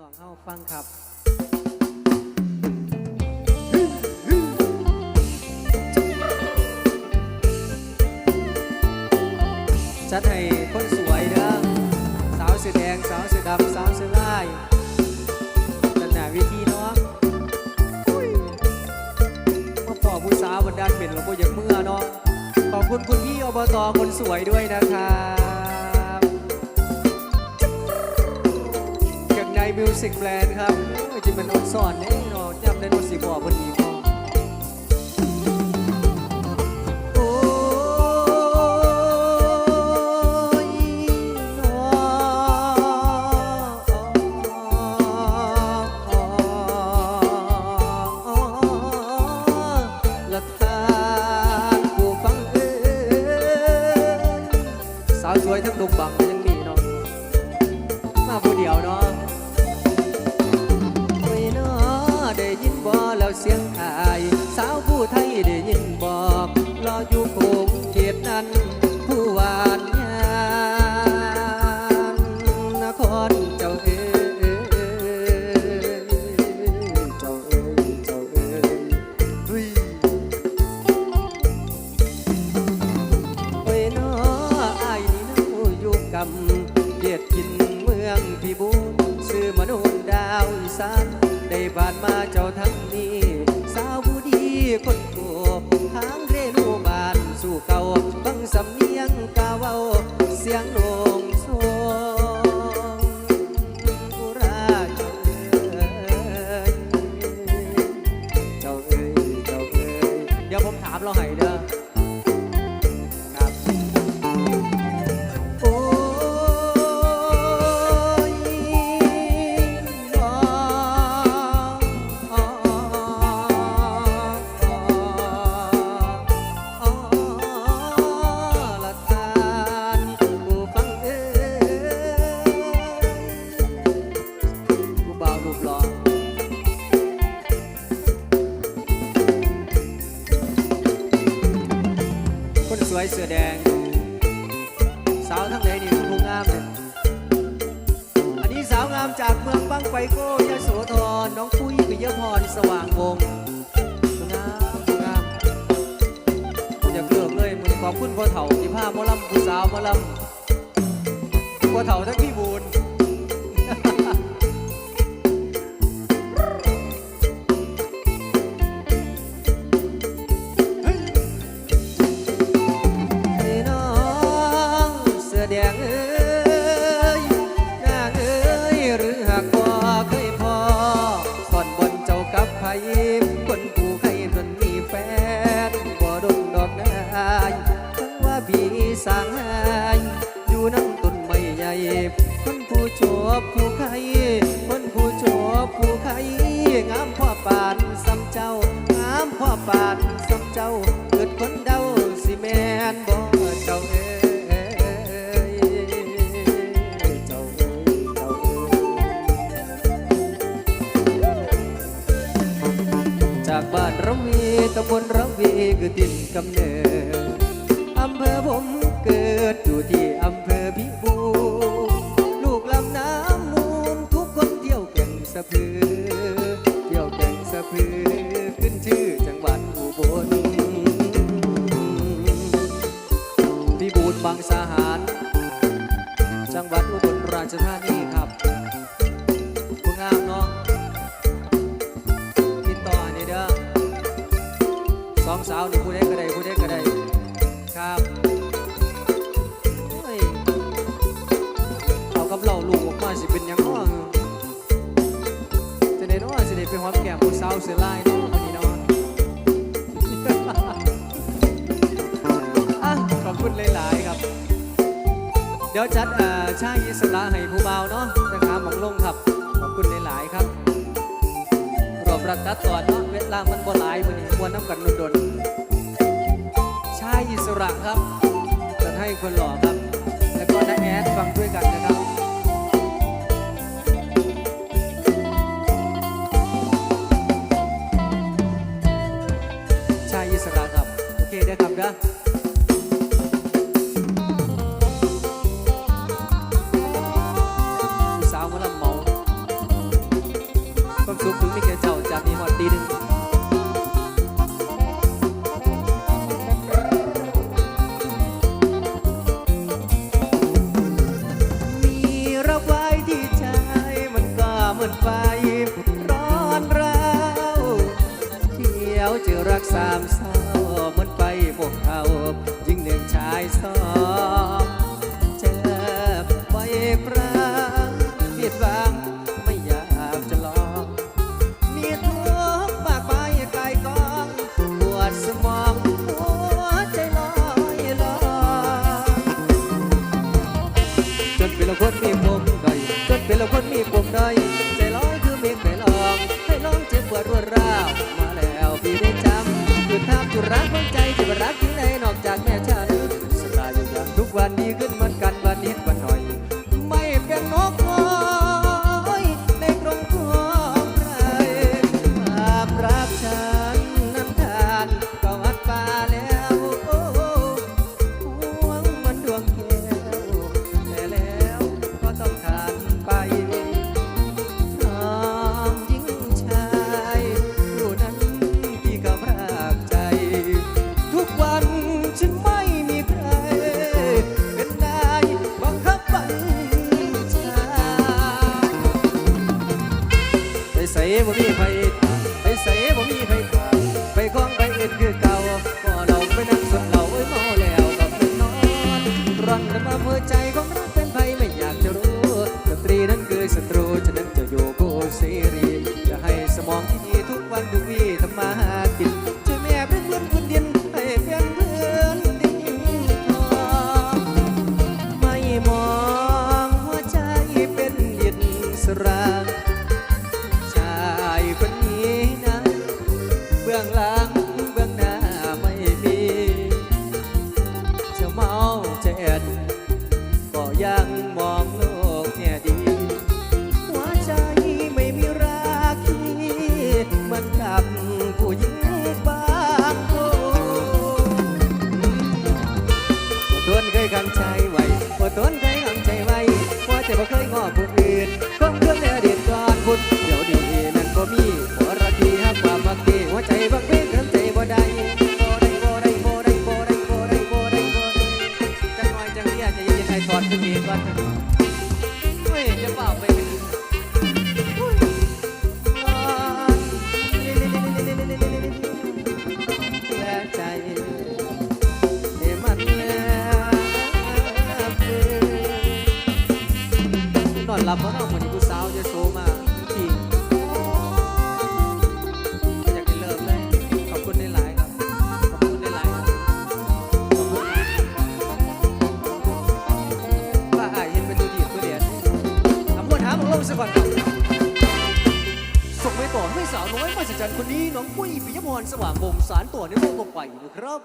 น้องเฮาฟังครับจัดให้คนสวยเด้อสาวเสื้อแดง สาวเสื้อดำ สาวเสื้อลายจัดหนาวิธีเนาะอุ้ยมาปอผู้สาวบันดาลเป็นเราบ่อยากเมื่อเนาะขอบคุณคุณพี่อบตคนสวยด้วยนะครั สิกแบรนด์ครับเอ้ยจะเป็นอดสอนเนี่เนาะจำได้โนสีบ่อพอดีพ ยินบ่แล้วเสียงอาย สาวผู้ไทยได้ คนโกบทางเรนูบานสู่เก่าบังสำเนียงกาเว้าเสียงโหนงโซงอุราเจ้าเอ้ยเจ้าเอ้ยเจ้าเอ้ยเดี๋ยวผมถามเราให้เด้อ สวยเสื้อแดง สาวทั้งไหนนี่ผู้งามเนี่ยอันนี้สาวงามจากเมืองบังไฟโก้ยโสธรน้องปุ้ยปิยพรสว่างวงศ์ผู้งามดงามอย่าเกลือกเลยมือขอบคุณพ่อเฒ่าที่พาหมอลำผู้สาวหมอลำพ่อเฒ่าทั้งพี่บูน สายอยู่น้ำต้นไม้ใหญ่คนผู้ชอบผู้ใครคนผู้ชอบผู้ใครงามพ่อปานซ้ำเจ้างามพ่อปานซ้ำเจ้าเกิดคน จังหวัดอุบลราชธานีครับผู้งามเนาะติดต่อนนี้เด้อสองสาวนี่ผู้ใดก็ได้ผู้ใดก็ได้ครับโอ้ยเอากับเราลูกออกมาสิเป็นยังเนาะจะได้เนาะสิได้ไปหอมแก้มผู้สาวเสือลายเนาะวันนี้เนาะายอิสระให้ผู้เบาเนาะนะครับหมองลงครับ ขอบคุณหลายๆครับรวบรัดตัดตอนเนาะเวลามันบ่หลายมันี้ควรน้ำกันดนๆชายอิสระครับจะให้คนหล่อครับ แล้วก็น้าแอดฟังด้วยกันนะครับ สุขถึงไม่แก่เจ้าจากนี้หอดตีหนึ่งไฟร้อนเราเที่ยวจะรักสามเศร้าเหมือนไปพวกเขายิ่งหนึ่งชายสอง wonderful day today. เคยขังใจไว้ว่ต้นเคยขังใจไว้ว่าจะบ่เคยงอผู้อื่นคง ลับเพราะเราเหมือนผู้สาวจะโซมาทีอยากได้เริ่มเลย ขอบคุณในหลายครับ ขอบคุณในหลายครับว่าอายเห็นเป็นตัวดีตัวเดียดทำวนหาของลงสักก่อครัส่งไปต่อให้สาวน้อยมาสัดจันคนนี้น้องปุ้ยปิยพรสว่างวงสารต่อในโลกต่อไปนะครับ